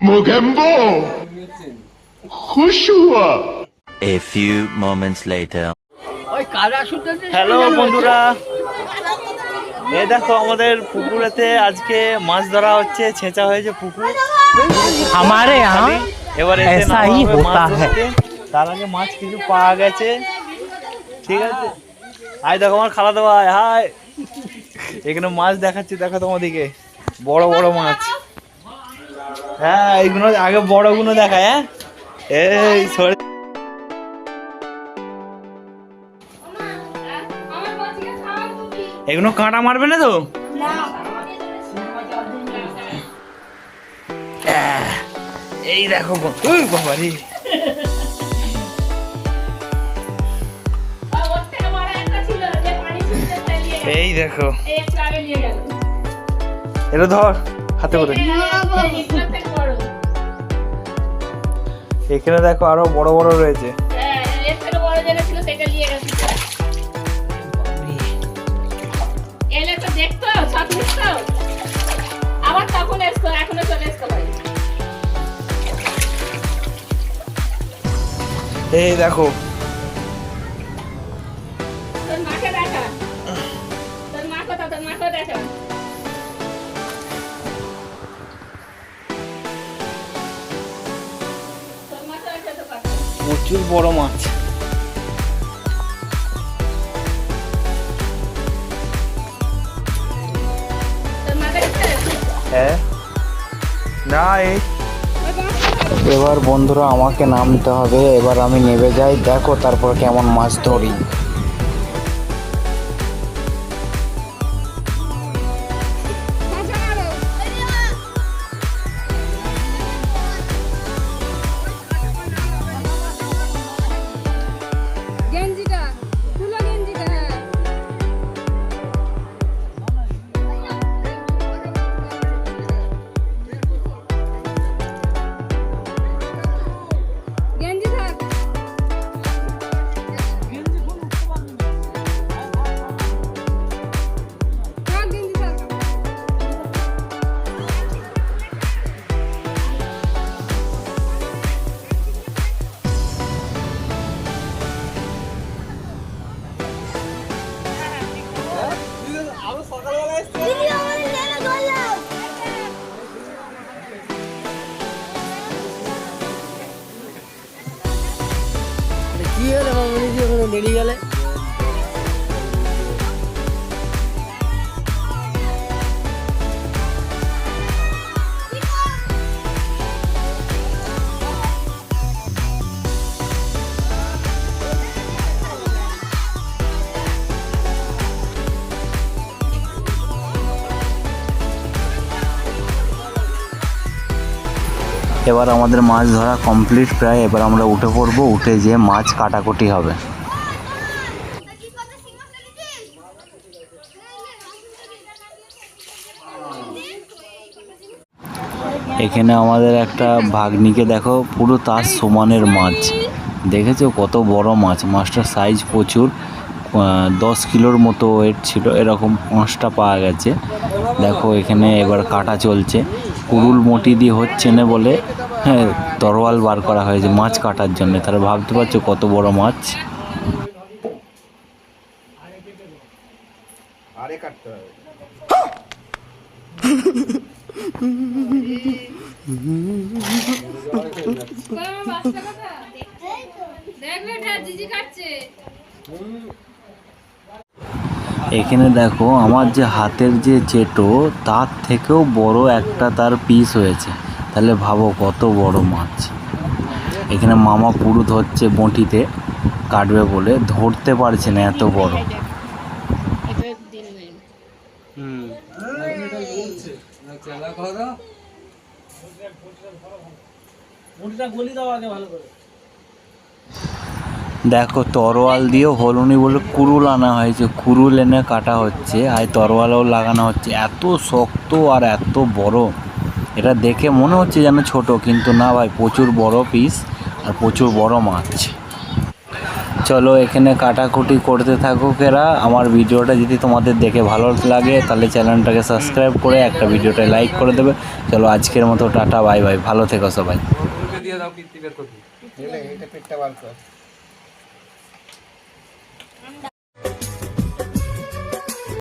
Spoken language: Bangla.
Mugembo! Hushua! A few moments later. Hello বন্ধুরা। এ দেখো আমাদের পুকুরেতে আজকে মাছ ধরা হচ্ছে ছেঁচা হয়েছে পুকুর। আমারে হ্যাঁ? এবার তার আগে মাছ কিছু পাওয়া গেছে। ঠিক আছে? আই দেখো আমার খালা দেওয়া হায় এখানে মাছ দেখাচ্ছি দেখো তোমাদেরকে। বড় বড় মাছ। হ্যাঁ এইগুলো আগে বড়গুলো দেখায় হ্যাঁ? এই সরে। এগুলো কাঁটা মারবে না তো? এই দেখো ব- উই বাবা রে এই দেখো এটা ধর হাতে করে। এখানে দেখো আরও বড় বড় রয়েছে। আবার তখন এসতো এখনও চলে এসতো ভাই। এই দেখো প্রচুর বড় মাছ। হ্যাঁ? নাই এবার বন্ধুরা আমাকে নামতে হবে। এবার আমি নেমে যাই। দেখো তারপর কেমন মাছ ধরি। মানে কি হলো বাবা? মানে বেরিয়ে গেলে? এবার আমাদের মাছ ধরা কমপ্লিট প্রায়, এবার আমরা উঠে পড়ব, উঠে যেয়ে মাছ কাটাকুটি হবে। এখানে আমাদের একটা ভাগ্নিকে দেখো, পুরো তার সমানের মাছ। দেখেছ কত বড় মাছ? মাছটার সাইজ প্রচুর। দশ কিলোর মতো ওয়েট ছিল এরকম পাঁচটা পাওয়া গেছে। দেখো এখানে এবার কাটা চলছে। কুরুল মটি দিয়ে হচ্ছে না বলে হ্যাঁ তরোয়াল বার করা হয়েছে মাছ কাটার জন্য। তাহলে ভাবতে পারছ কত বড় মাছ? জিজি কাটছে। এখানে দেখো আমার যে হাতের যে চেটো তার থেকেও বড় একটা তার পিস হয়েছে। তাহলে ভাবো কত বড় মাছ। এখানে মামা পুরু ধরছে বঁটিতে কাটবে বলে। ধরতে পারছে না এত বড়। দেখো তরোয়াল দিয়েও হলুনি বলে কুরুল আনা হয়েছে। কুরুল এনে কাটা হচ্ছে। আর তরোয়ালও লাগানো হচ্ছে। এত শক্ত আর এত বড়। এটা দেখে মনে হচ্ছে যেন ছোট কিন্তু না ভাই প্রচুর বড় পিস আর প্রচুর বড় মাছ। চলো এখানে কাটাকুটি করতে থাকুক এরা। আমার ভিডিওটা যদি তোমাদের দেখে ভালো লাগে তাহলে চ্যানেলটাকে সাবস্ক্রাইব করে একটা ভিডিওটা লাইক করে দেবে। চলো আজকের মতো টাটা বাই বাই। ভালো থেকো সবাই। এটা পেটটা বার কর।